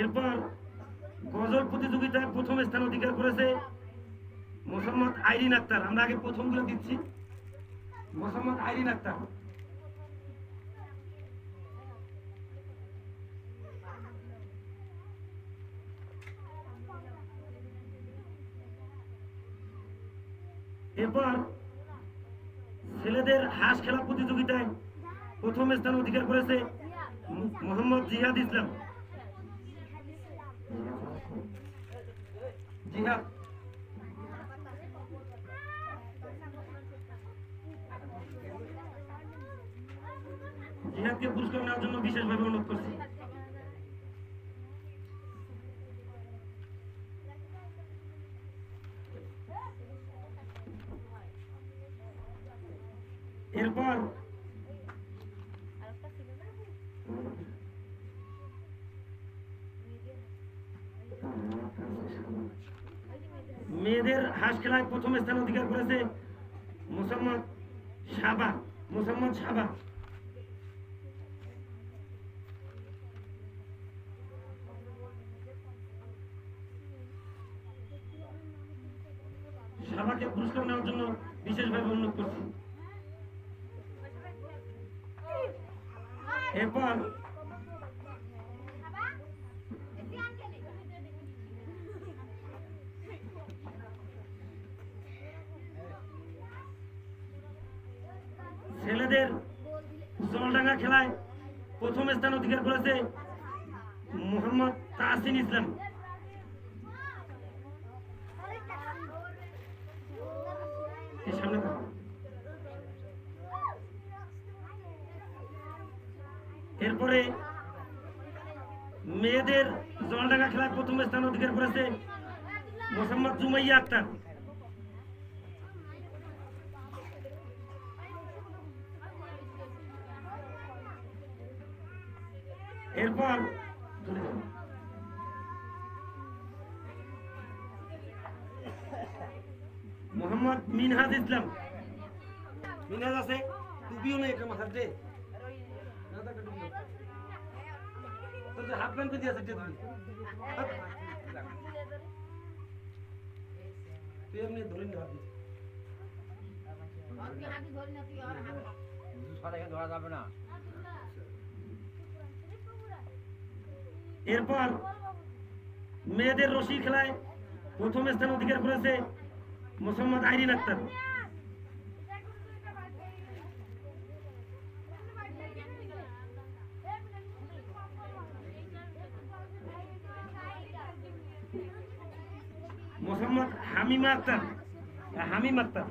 এরপর গজল প্রতিযোগিতায় প্রথম স্থান অধিকার করেছে মোসাম্মদ আইরিন আক্তার। আমরা আগে প্রথমগুলো দিচ্ছি। মোসাম্মদ আইরিন আক্তার। এরপর ছেলেদের হাঁস খেলা প্রতিযোগিতায় প্রথম স্থান অধিকার করেছে মোহাম্মদ জিহাদ ইসলাম। জিহাদ জিহাদকে পুরস্কার নেওয়ার জন্য বিশেষভাবে অনুরোধ করছি। এরপর মেয়েদের হাঁস খেলায় প্রথম স্থান অধিকার করেছে মোসাম্মদ সাবা মোসাম্মদ সাবা সাবাকে পুরস্কার নেওয়ার জন্য বিশেষভাবে অনুরোধ করছি। এরপর ছেলেদের জলডাঙ্গা খেলায় প্রথম স্থান অধিকার করেছে মোহাম্মদ তাহসিন ইসলাম। এরপরে মেয়েদের জলডাঙ্গা খেলায় প্রথম স্থান অধিকার করেছে মোসাম্মদ জুমাইয়া আক্তার। এরপর মোহাম্মদ মিনহাজ ইসলাম মিনহাজ আছে টুপিও নেই একটা মাথার যে হাফ প্যান্ট পেতে আছে তুই এমনি ধরে নি হাত। সবাইকে ধরা যাবে না এরপর মেয়েদের রশি খেলায় প্রথম স্থান অধিকার করেছে মোসাম্মদ আইরিন আক্তার। মোসাম্মদ হামিমা আক্তার, হামিম আক্তার।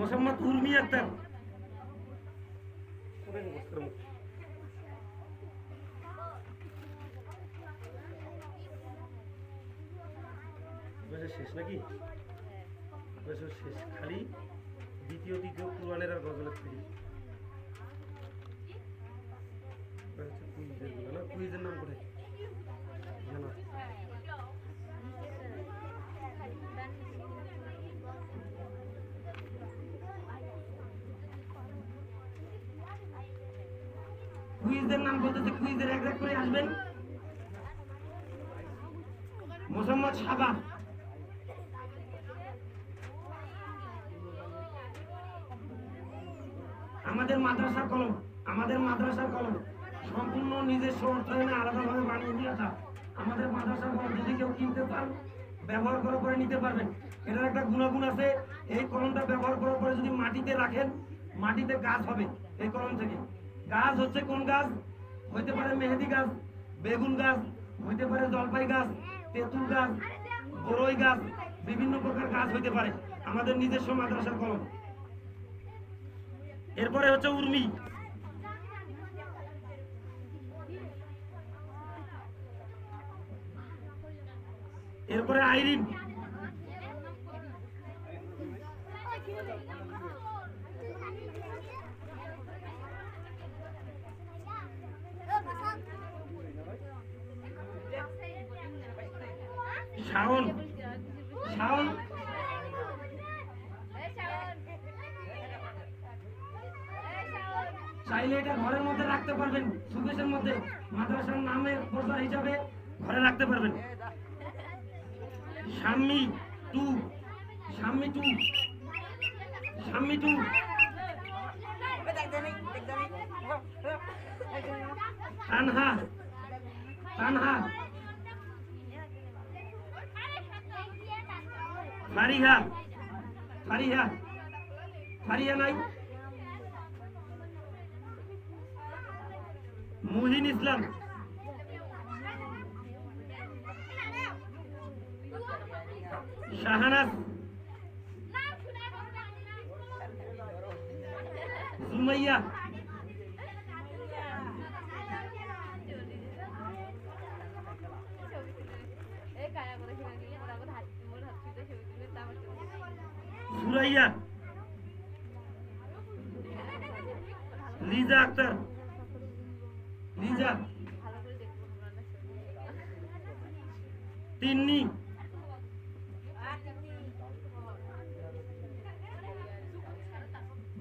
মোসাম্মদ উর্মি আক্তার শেষ নাকি? শেষ খালি দ্বিতীয় তৃতীয় কুরবানের আর গজলের থেকে কুইজের নাম করে কুইজের নাম বলতেছে কুইজের এক করে আসবেন। মোসাম্মদ সাবা। আমাদের মাদ্রাসার কলম, আমাদের মাদ্রাসার কলম। সম্পূর্ণ নিজস্ব অর্থায়নে আলাদাভাবে বানিয়ে দিয়েছা আমাদের মাদ্রাসার কলম, যদি কেউ কিনতে চান, ব্যবহার করার পরে নিতে পারবেন। এটার একটা গুণাগুণ আছে, এই কলমটা ব্যবহার করার পরে যদি মাটিতে রাখেন, মাটিতে গাছ হবে এই কলম থেকে। গাছ হচ্ছে কোন গাছ? হইতে পারে মেহেদি গাছ, বেগুন গাছ, হইতে পারে জলপাই গাছ, তেঁতুল গাছ বড়ই গাছ, বিভিন্ন প্রকার গাছ হইতে পারে। আমাদের নিজস্ব মাদ্রাসার কলম। এরপরে হচ্ছে উর্মি। এরপরে আইরিন। শাওন। শাওন। চাইলে এটা ঘরের মধ্যে রাখতে পারবেন সুকেশের মধ্যে। মাদ্রাসার নামের প্রচার হিসাবে ঘরে রাখতে পারবেন। Shammi two. Shammi two. Shammi two. Tanha. Tanha. Fariha Fariha Fariha নাই। মুহিন ইসলাম। শাহানাজ সুমাইয়া সুরাইয়া। লিজা আক্তার। লিজা। তিন্নি।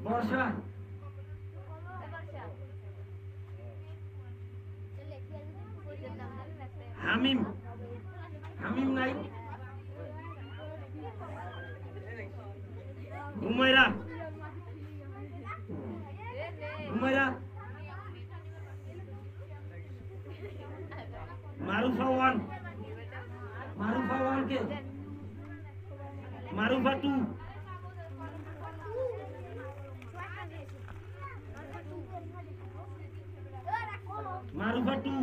বর্ষা হামিম হামিম নাই হুমায়রা হুমায়রা মারুফা ওয়ান মারুফা ওয়ান কে? Marufa two Marufa two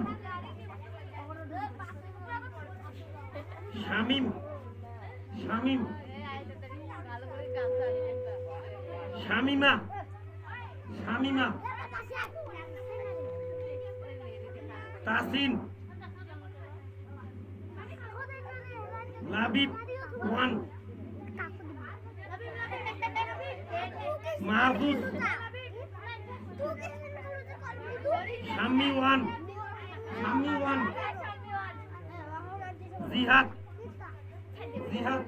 Shamim. Shamim. Shamima. Shamima Tasin Labib one. Mahfuz. Shammi one. Shammi one. Jihad. Jihad.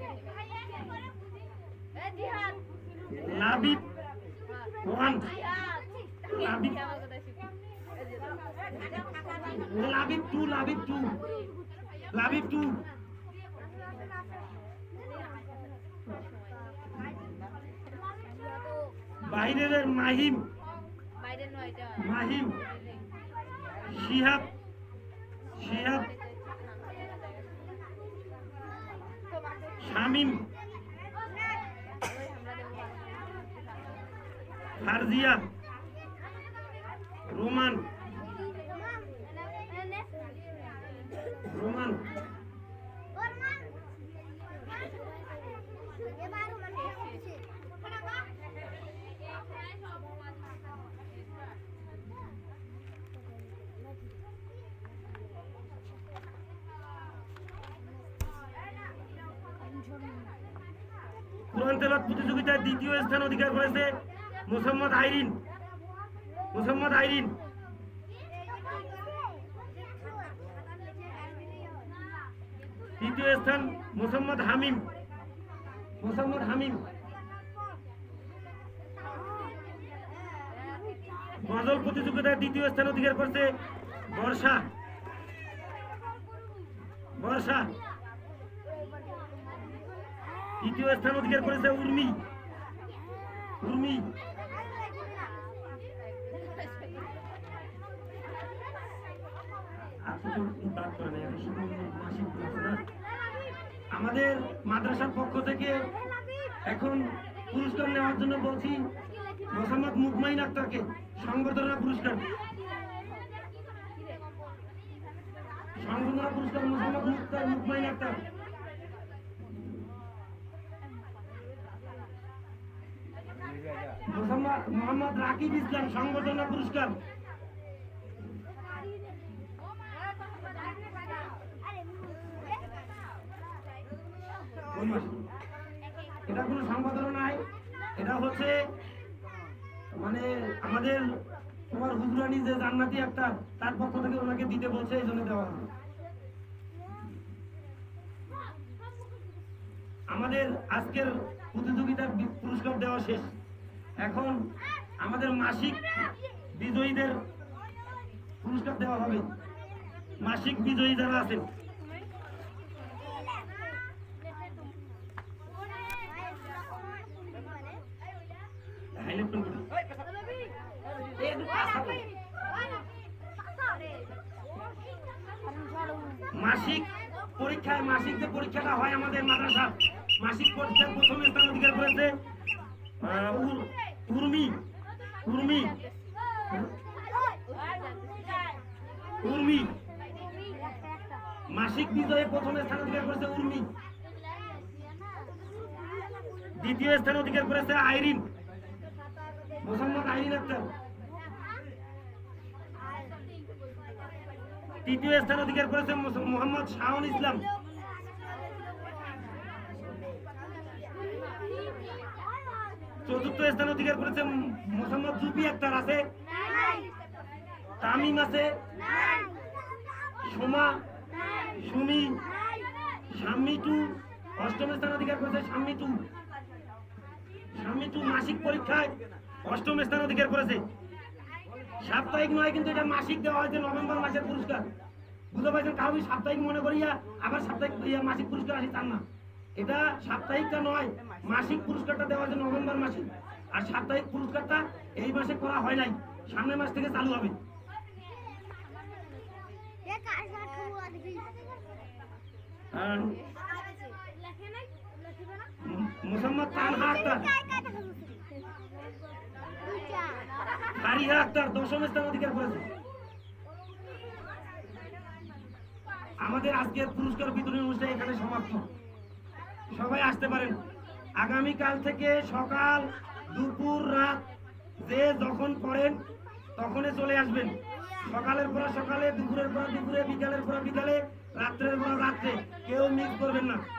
Labib one. Labib ও Labib two Labib two. Labib two. বাইরের মাহিম। মাহিম। শিহাব। শিহাব। শামিম। ফারজিয়া। রোমান। রোমান। কোরআন প্রতিযোগিতায় দ্বিতীয় স্থান অধিকার করেছে মোসাম্মদ আইরিন। মোসাম্মদ আইরিন। তৃতীয় স্থান মোসাম্মদ হামিম। মোসাম্মদ হামিম। গজল প্রতিযোগিতায় দ্বিতীয় স্থান অধিকার করছে বর্ষা। বর্ষা। তৃতীয় স্থান অধিকার করেছে উর্মি। উর্মি। আমাদের মাদ্রাসার পক্ষ থেকে এখন পুরস্কার নেওয়ার জন্য বলছি, মোহাম্মদ মুকমাইন আক্তারকে সংবর্ধনা পুরস্কার। সংবর্ধনা পুরস্কার মোহাম্মদ মুক্তার মুকমাইন আক্তার। মোহাম্মদ রাকিব ইসলাম সংবর্ধনা পুরস্কার কোন মাসে? এটা কোনো সংবর্ধনা নাই এটা হচ্ছে মানে আমাদের হুজরানি যে জান্নাতি একটা তার পক্ষ থেকে ওনাকে দিতে বলছে এই জন্য দেওয়া হলো আমাদের আজকের প্রতিযোগিতার পুরস্কার দেওয়া শেষ এখন আমাদের মাসিক বিজয়ীদের পুরস্কার দেওয়া হবে মাসিক বিজয়ী যারা আছেন হাইলাইট করে দিন। মাসিক পরীক্ষায়, মাসিক যে পরীক্ষাটা হয় আমাদের মাদ্রাসা, মাসিক পরীক্ষার প্রথম স্থান অধিকার করেছে উর্মি উর্মি উর্মি। মাসিক বিজয়ে প্রথম স্থান অধিকার করেছে উর্মি। দ্বিতীয় স্থান অধিকার করেছে আইরিন। মোসাম্মদ আইরিন আক্তার। তৃতীয় স্থান অধিকার করেছে মোহাম্মদ শাহন ইসলাম। চতুর্থ স্থান অধিকার করেছে মোহাম্মদ জুপি আক্তার আছে। তামিম আছে। সোমা, সুমি শাম্মি টু অষ্টম স্থান অধিকার করেছে শাম্মি টু শাম্মি টু মাসিক পরীক্ষায় অষ্টম স্থান অধিকার করেছে। সাপ্তাহিক নয় কিন্তু এটা মাসিক দেওয়া হয়েছে নভেম্বর মাসের পুরস্কার। বুঝতে পারছেন? কাউকে সাপ্তাহিক মনে করিয়া আবার সাপ্তাহিক মাসিক পুরস্কার আসি তার না এটা সাপ্তাহিকটা নয় মাসিক পুরস্কারটা দেওয়া হয়েছে নভেম্বর মাসে। আর সাপ্তাহিক পুরস্কারটা এই মাসে করা হয় নাই সামনের মাস থেকে চালু হবে। মুসাম্মদ তানহা আক্তার। ফারিহা আক্তার দশম স্থান অধিকার করেছে। আমাদের আজকের পুরস্কার বিতরণী অনুষ্ঠান এখানে সমাপ্ত। সবাই আসতে পারেন। আগামীকাল থেকে সকাল দুপুর রাত যে যখন করেন, তখনই চলে আসবেন। সকালের পর সকালে, দুপুরের পর দুপুরে, বিকালের পর বিকালে, রাত্রের পর রাত্রে। কেউ মিস করবেন না।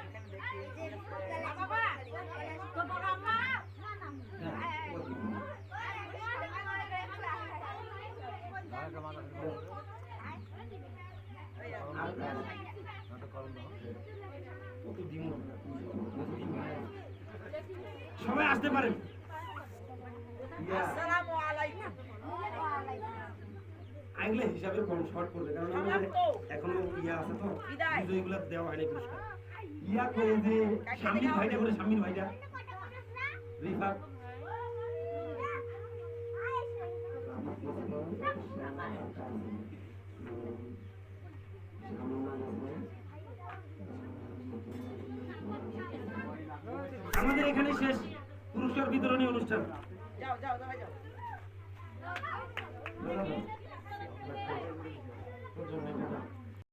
সবাই আসতে পারেন। আইলে হিসাবে কম শর্ট করবে কারণ এখনও ইয়া আছে তো বিদায়। দেওয়া হয়নি পুরস্কার। ইয়া করে যে শামিল ভাইটা করে শামিল ভাইটা। রিফাত। আমাদের এখানে শেষ। পুরস্কার বিতরণী অনুষ্ঠান যাও যাও যাও।